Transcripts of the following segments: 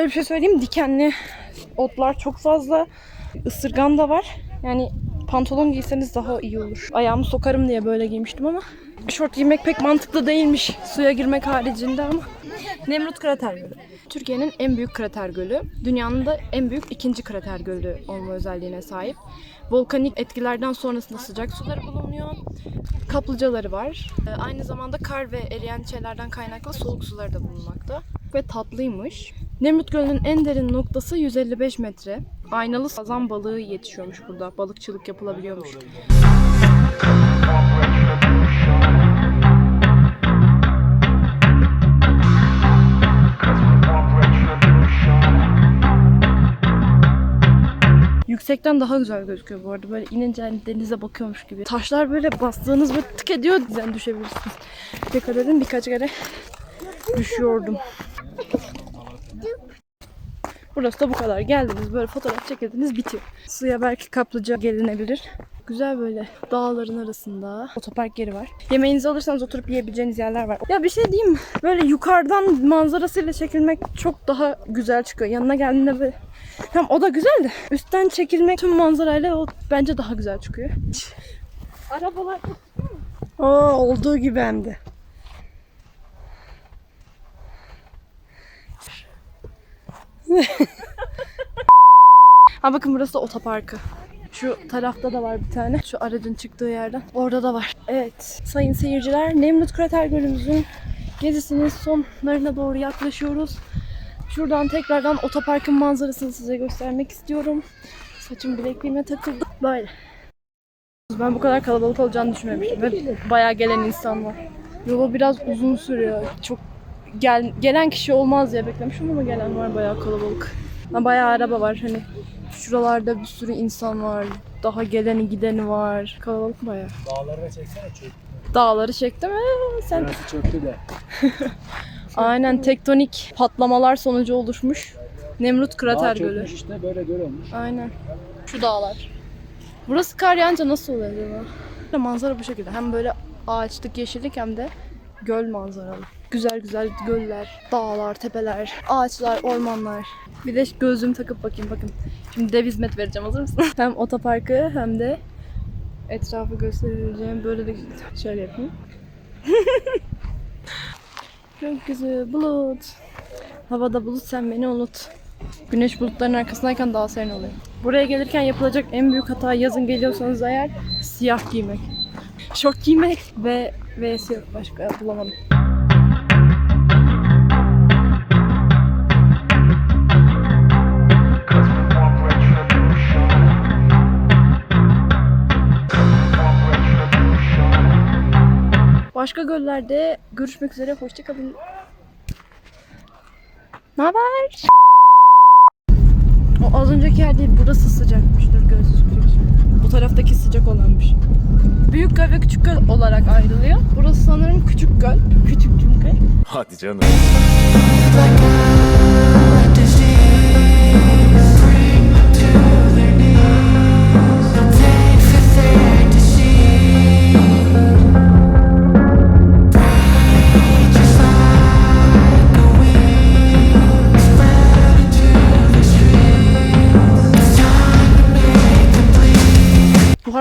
Şöyle bir şey söyleyeyim. Dikenli otlar çok fazla. Isırgan da var. Yani pantolon giyseniz daha iyi olur. Ayağımı sokarım diye böyle giymiştim ama şort giymek pek mantıklı değilmiş. Suya girmek haricinde ama. Nemrut Krater Gölü. Türkiye'nin en büyük krater gölü. Dünyanın da en büyük ikinci krater gölü olma özelliğine sahip. Volkanik etkilerden sonrasında sıcak suları bulunuyor. Kaplıcaları var. Ee, Aynı zamanda kar ve eriyen çaylardan kaynaklı soğuk suları da bulunmakta. Ve tatlıymış. Nemrut Gölü'nün en derin noktası 155 metre. Aynalı sazan balığı yetişiyormuş burada. Balıkçılık yapılabiliyormuş. Yüksekten daha güzel gözüküyor bu arada. Böyle inince hani denize bakıyormuş gibi. Taşlar böyle bastığınız böyle tık ediyor. Dizden düşebilirsiniz. Dikkat edin birkaç kere düşüyordum. Burası da bu kadar. Geldiniz böyle fotoğraf çekildiniz bitiyor. Suya belki kaplıca gelinebilir. Güzel böyle dağların arasında otopark yeri var. Yemeğinizi alırsanız oturup yiyebileceğiniz yerler var. Ya bir şey diyeyim? Böyle yukarıdan manzarasıyla çekilmek çok daha güzel çıkıyor. Yanına geldiğinde böyle Tamam o da güzel de üstten çekilmek tüm manzarayla o bence daha güzel çıkıyor. Arabalar Aa, olduğu gibi hem de. Ha bakın burası da otoparkı. Şu tarafta da var bir tane. Şu aracın çıktığı yerden. Orada da var. Evet. Sayın seyirciler Nemrut Krater Gölü'müzün gezisinin sonlarına doğru yaklaşıyoruz. Şuradan tekrardan otoparkın manzarasını size göstermek istiyorum. Saçım bilekliğime takıldı. Böyle. Ben bu kadar kalabalık olacağını düşünmemiştim. Ve bayağı gelen insan var. Yolu biraz uzun sürüyor. Çok gel, gelen kişi olmaz diye beklemişim ama gelen var bayağı kalabalık. Ha, bayağı araba var hani. Şuralarda bir sürü insan var. Daha geleni gideni var. Kalabalık bayağı. Dağları da çeksene çök. Dağları çektim. Ee, sen Burası çöktü de. Aynen tektonik patlamalar sonucu oluşmuş. Nemrut Krater Dağ Gölü. çökmüş işte böyle göl olmuş. Aynen. Şu dağlar. Burası kar yağınca nasıl oluyor acaba? Manzara bu şekilde. Hem böyle ağaçlık, yeşillik hem de göl manzaralı. Güzel güzel göller, dağlar, tepeler, ağaçlar, ormanlar. Bir de gözlüğümü takıp bakayım bakın. Şimdi dev hizmet vereceğim hazır mısın? hem otoparkı hem de etrafı göstereceğim. Böyle de şöyle yapayım. Gökyüzü, bulut. Havada bulut sen beni unut. Güneş bulutların arkasındayken daha serin oluyor. Buraya gelirken yapılacak en büyük hata yazın geliyorsanız eğer siyah giymek. Şort giymek ve vs yok başka bulamadım. Başka göllerde görüşmek üzere. Hoşçakalın. Ne haber? O az önceki yer değil. Burası sıcakmış. Dur gözlük Bu taraftaki sıcak olanmış. Büyük göl ve küçük göl olarak ayrılıyor. Burası sanırım küçük göl. Küçük çünkü. Hadi canım.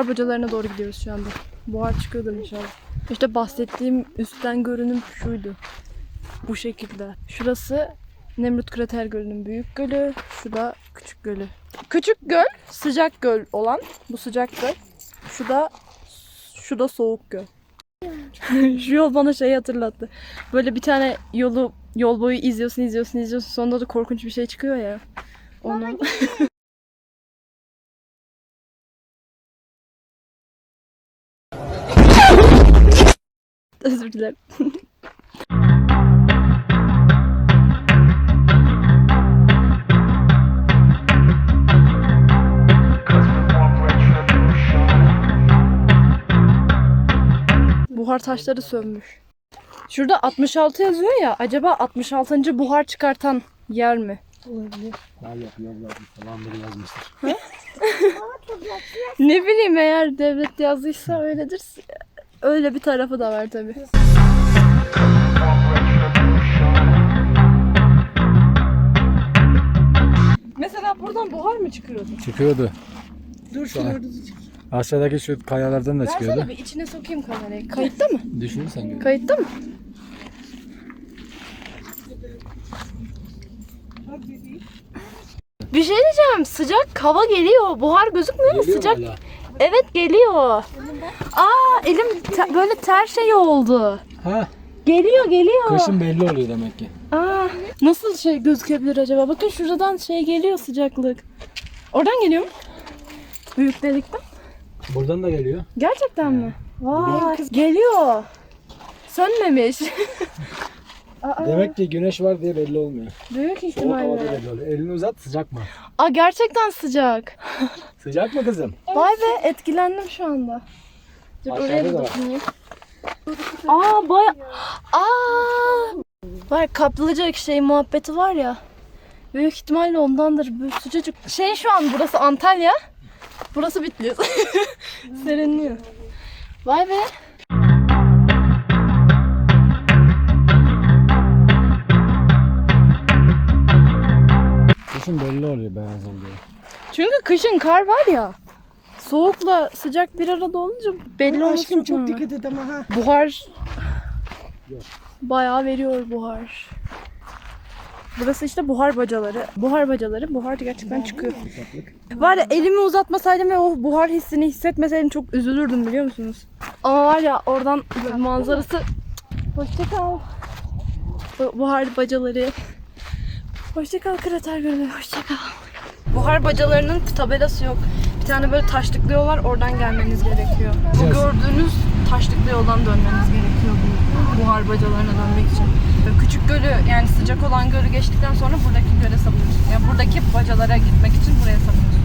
Buhar bacalarına doğru gidiyoruz şu anda. Buhar çıkıyordur inşallah. İşte bahsettiğim üstten görünüm şuydu. Bu şekilde. Şurası Nemrut Krater Gölü'nün büyük gölü. Şu da küçük gölü. Küçük göl, sıcak göl olan. Bu sıcak göl. Şu da şu da soğuk göl. Şu yol bana şey hatırlattı. Böyle bir tane yolu yol boyu izliyorsun, izliyorsun, izliyorsun. Sonunda da korkunç bir şey çıkıyor ya. Onu özür dilerim. Buhar taşları sönmüş. Şurada 66 yazıyor ya. Acaba 66. buhar çıkartan yer mi? Olabilir. Daha yapıyor falan biri yazmıştır. Ne bileyim eğer devlet yazdıysa öyledir. Öyle bir tarafı da var tabi. oradan buhar mı çıkıyordu? Çıkıyordu. Dur Şu tut. Aşağıdaki şu kayalardan da çıkıyordu. Versene bir içine sokayım kamerayı. Kayıtta mı? Düşünürsen gör. Kayıtta mı? Bir şey diyeceğim. Sıcak hava geliyor. Buhar gözükmüyor mu? Geliyor Sıcak. hala. Evet geliyor. Aa elim te- böyle ter şey oldu. Ha, Geliyor geliyor. kışın belli oluyor demek ki. Aa, nasıl şey gözükebilir acaba? Bakın şuradan şey geliyor sıcaklık. Oradan geliyor mu? Büyük delikten. Buradan da geliyor. Gerçekten mi? Vay. Geliyor. Sönmemiş. Aa, Demek ki güneş var diye belli olmuyor. büyük Soğuk havada ihtimalle. belli oluyor. Elini uzat sıcak mı? Aa gerçekten sıcak. Sıcak mı kızım? Vay be etkilendim şu anda. Dur Aşağıda oraya bir da var. dokunayım. Aa baya... Aa! Var kaplıcak şey muhabbeti var ya. Büyük ihtimalle ondandır. Böyle sıcacık. Şey şu an burası Antalya. Burası Bitlis. Serinliyor. Vay be. Kışın belli oluyor beyaz oluyor. Çünkü kışın kar var ya. Soğukla sıcak bir arada olunca belli olması Aşkım çok dikkat et ama ha. Buhar bayağı veriyor buhar. Burası işte buhar bacaları. Buhar bacaları. Buhar gerçekten çıkıyor. Var ya elimi uzatmasaydım ve o buhar hissini hissetmeseydim çok üzülürdüm biliyor musunuz? Ama var ya oradan manzarası... Hoşça kal. Bu- Buhar bacaları. Hoşça kal krater gölü. Hoşça kal. Buhar bacalarının tabelası yok. Bir tane böyle taşlıklı yol var. Oradan gelmeniz gerekiyor. Bu gördüğünüz taşlıklı yoldan dönmeniz gerekiyor bu buhar bacalarına dönmek için. Böyle küçük gölü yani sıcak olan gölü geçtikten sonra buradaki göle sapıyorsun. Yani buradaki bacalara gitmek için buraya sapıyorsun.